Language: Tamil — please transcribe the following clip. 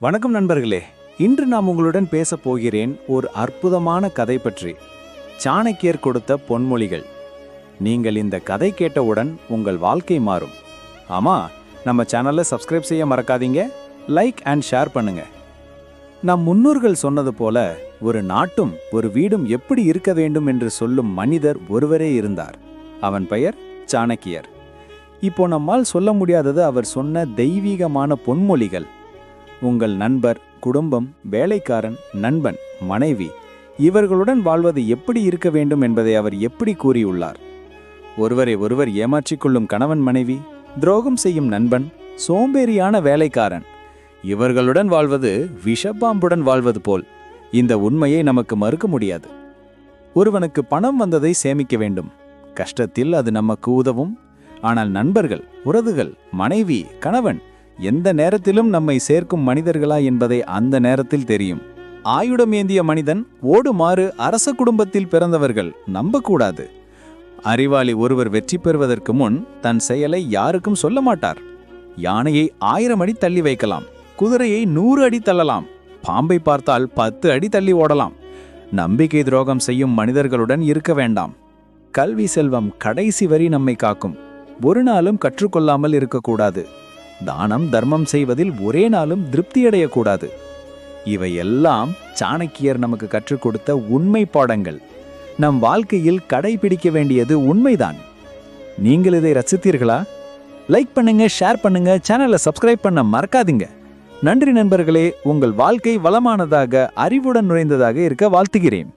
வணக்கம் நண்பர்களே இன்று நாம் உங்களுடன் பேசப் போகிறேன் ஒரு அற்புதமான கதை பற்றி. சாணக்கியர் கொடுத்த பொன்மொழிகள். நீங்கள் இந்த கதை கேட்டவுடன் உங்கள் வாழ்க்கை மாறும். ஆமா நம்ம சேனலை சப்ஸ்கிரைப் செய்ய மறக்காதீங்க லைக் அண்ட் ஷேர் பண்ணுங்க. நம் முன்னோர்கள் சொன்னது போல ஒரு நாட்டும் ஒரு வீடும் எப்படி இருக்க வேண்டும் என்று சொல்லும் மனிதர் ஒருவரே இருந்தார். அவன் பெயர் சாணக்கியர். இப்போ நம்மால் சொல்ல முடியாதது அவர் சொன்ன தெய்வீகமான பொன்மொழிகள். உங்கள் நண்பர் குடும்பம் வேலைக்காரன் நண்பன் மனைவி இவர்களுடன் வாழ்வது எப்படி இருக்க வேண்டும் என்பதை அவர் எப்படி கூறியுள்ளார்? ஒருவரை ஒருவர் ஏமாற்றிக்கொள்ளும் கணவன் மனைவி துரோகம் செய்யும் நண்பன் சோம்பேறியான வேலைக்காரன் இவர்களுடன் வாழ்வது விஷப்பாம்புடன் வாழ்வது போல் இந்த உண்மையை நமக்கு மறுக்க முடியாது. ஒருவனுக்கு பணம் வந்ததை சேமிக்க வேண்டும். கஷ்டத்தில் அது நமக்கு உதவும். ஆனால் நண்பர்கள் உறவுகள் மனைவி கணவன் எந்த நேரத்திலும் நம்மை சேர்க்கும் மனிதர்களா என்பதை அந்த நேரத்தில் தெரியும். ஆயுடம் ஏந்திய மனிதன் ஓடுமாறு அரச குடும்பத்தில் பிறந்தவர்கள் நம்பக்கூடாது. அறிவாளி ஒருவர் வெற்றி பெறுவதற்கு முன் தன் செயலை யாருக்கும் சொல்ல மாட்டார். யானையை ஆயிரம் அடி தள்ளி வைக்கலாம் குதிரையை நூறு அடி தள்ளலாம் பாம்பை பார்த்தால் பத்து அடி தள்ளி ஓடலாம். நம்பிக்கை துரோகம் செய்யும் மனிதர்களுடன் இருக்க வேண்டாம். கல்வி செல்வம் கடைசி வரி நம்மை காக்கும். ஒரு நாளும் கற்றுக்கொள்ளாமல் இருக்கக்கூடாது. தானம் தர்மம் செய்வதில் ஒரே நாளும் திருப்தியடையக்கூடாது. இவையெல்லாம் சாணக்கியர் நமக்கு கற்றுக் கொடுத்த உண்மை பாடங்கள். நம் வாழ்க்கையில் கடைபிடிக்க வேண்டியது உண்மைதான். நீங்கள் இதை ரசித்தீர்களா? லைக் பண்ணுங்க ஷேர் பண்ணுங்க சேனலை சப்ஸ்கிரைப் பண்ண மறக்காதீங்க. நன்றி நண்பர்களே உங்கள் வாழ்க்கை வளமானதாக அறிவுடன் நுழைந்ததாக இருக்க வாழ்த்துகிறேன்.